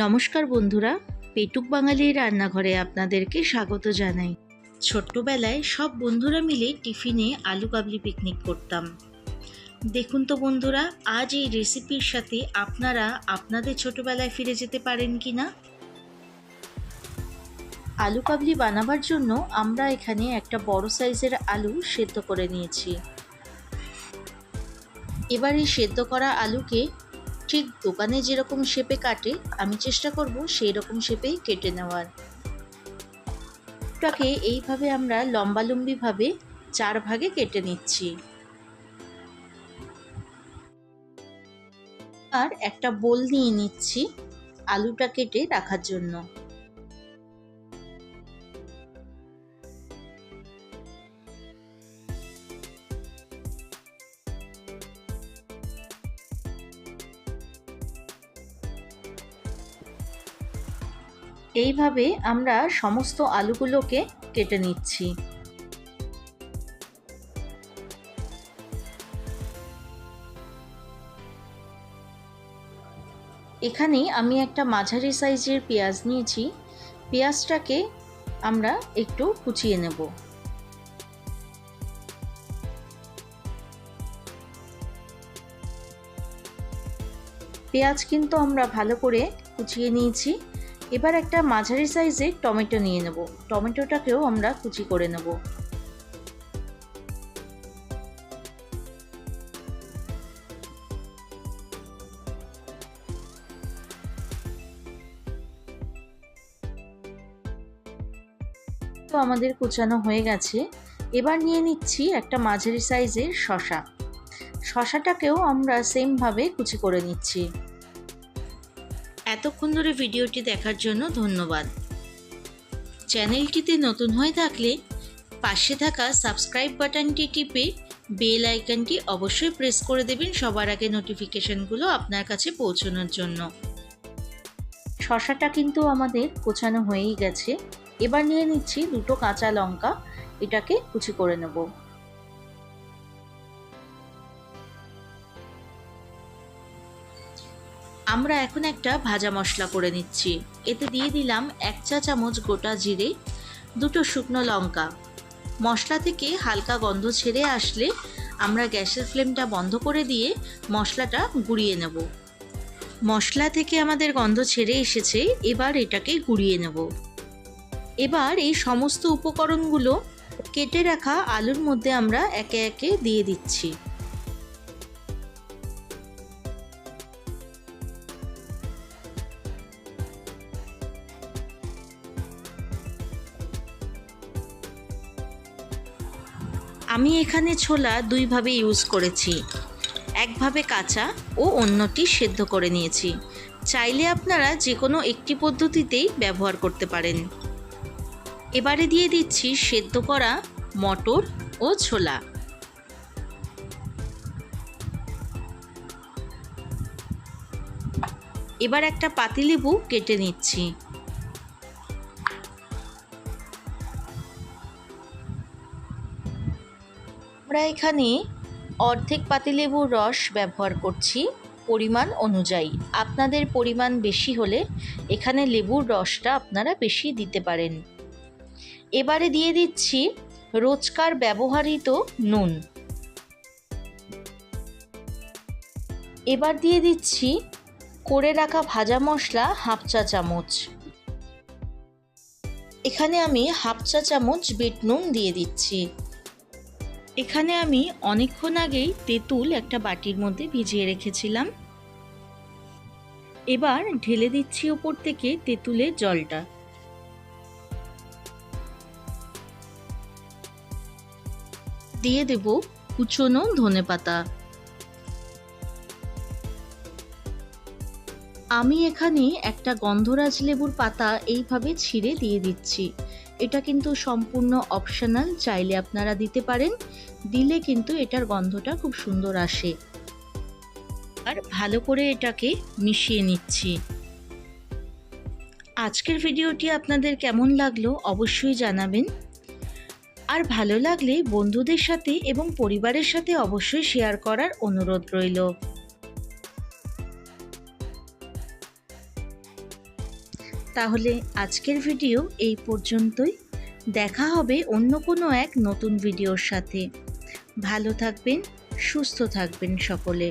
নমস্কার বন্ধুরা, পেটুক বাঙালির রান্নাঘরে আপনাদেরকে স্বাগত জানাই। ছোট্টবেলায় সব বন্ধুরা মিলে টিফিনে আলু কাবলি পিকনিক করতাম। দেখুন তো বন্ধুরা, আজ এই রেসিপির সাথে আপনারা আপনাদের ছোটবেলায় ফিরে যেতে পারেন কি না? আলু কাবলি বানাবার জন্য আমরা এখানে একটা বড় সাইজের আলু সেদ্ধ করে নিয়েছি। এবার এই সেদ্ধ করা আলুকে ঠিক দোকানে যেরকম শেপে কাটে, আমি চেষ্টা করব সেই রকম শেপেই কেটে নেওয়ার। টাকে এইভাবে আমরা লম্বালম্বিভাবে চার ভাগে কেটে নিচ্ছি। আর একটা বোল নিয়ে নিচ্ছি আলুটা কেটে রাখার জন্য। এইভাবে আমরা সমস্ত আলুগুলোকে কেটে নিচ্ছি। এখানে আমি একটা মাঝারি সাইজের পেঁয়াজ নিয়েছি। পেঁয়াজটাকে আমরা একটু কুচিয়ে নেব। পেঁয়াজ কিন্তু আমরা ভালো করে কুচিয়ে নিয়েছি। এবার একটা মাঝারি সাইজের টমেটো নিয়ে নেব। টমেটোটাকেও আমরা কুচি করে নেব। তো আমাদের কুচানো হয়ে গেছে। এবার নিয়ে নিচ্ছি একটা মাঝারি সাইজের শশা শশাটাকেও আমরা সেমভাবে কুচি করে নিচ্ছি। এতক্ষণ ধরে ভিডিওটি দেখার জন্য ধন্যবাদ। চ্যানেলটিতে নতুন হয়ে থাকলে পাশে থাকা সাবস্ক্রাইব বাটনটি টিপে বেল আইকনটি অবশ্যই প্রেস করে দেবেন সবার আগে নোটিফিকেশনগুলো আপনার কাছে পৌঁছানোর জন্য। শশাটা কিন্তু আমাদের কোচানো হয়েই গেছে। এবার নিয়ে নিচ্ছি দুটো কাঁচা লঙ্কা। এটাকে কুচি করে নেব। আমরা এখন একটা ভাজা মশলা করে নিচ্ছি। এতে দিয়ে দিলাম এক চা চামচ গোটা জিরে, দুটো শুকনো লঙ্কা। মশলা থেকে হালকা গন্ধ ছেড়ে আসলে আমরা গ্যাসের ফ্লেমটা বন্ধ করে দিয়ে মশলাটা গুঁড়িয়ে নেব। মশলা থেকে আমাদের গন্ধ ছেড়ে এসেছে, এবার এটাকে গুঁড়িয়ে নেব। এবার এই সমস্ত উপকরণগুলো কেটে রাখা আলুর মধ্যে আমরা একে একে দিয়ে দিচ্ছি। আমি এখানে ছোলা দুইভাবে ইউজ করেছি। একভাবে কাঁচা ও অন্যটি সেদ্ধ করে নিয়েছি। চাইলে আপনারা যে কোনো একটি পদ্ধতিতেই ব্যবহার করতে পারেন। এবারে দিয়ে দিচ্ছি সেদ্ধ করা মটর ও ছোলা। এবার একটা পাতিলেবু কেটে নিচ্ছি। আমরা এখানে অর্ধেক পাতিলেবুর রস ব্যবহার করছি পরিমাণ অনুযায়ী। আপনাদের পরিমাণ বেশি হলে এখানে লেবুর রসটা আপনারা বেশি দিতে পারেন। এবারে দিয়ে দিচ্ছি রোজকার ব্যবহৃত নুন। এবার দিয়ে দিচ্ছি করে রাখা ভাজা মশলা হাফ চা চামচ। এখানে আমি হাফ চা চামচ বিট নুন দিয়ে দিচ্ছি। এখানে আমি অনেকক্ষণ আগেই তেঁতুল একটা বাটির মধ্যে ভিজিয়ে রেখেছিলাম। এবার ঢেলে দিচ্ছি ওপর থেকে তেঁতুলের জলটা। দিয়ে দেব কুচনো ধনে পাতা। আমি এখানে একটা গন্ধরাজ লেবুর পাতা এইভাবে ছিঁড়ে দিয়ে দিচ্ছি। এটা কিন্তু সম্পূর্ণ অপশনাল চাইলে আপনারা দিতে পারেন। দিলে কিন্তু এটার গন্ধটা খুব সুন্দর আসে। আর ভালো করে এটাকে মিশিয়ে নিচ্ছি। আজকের ভিডিওটি আপনাদের কেমন লাগল অবশ্যই জানাবেন। আর ভালো লাগলে বন্ধুদের সাথে এবং পরিবারের সাথে অবশ্যই শেয়ার করার অনুরোধ রইল। তাহলে আজকের ভিডিও এই পর্যন্তই। দেখা হবে অন্য কোনো এক নতুন ভিডিওর সাথে। ভালো থাকবেন, সুস্থ থাকবেন সকলে।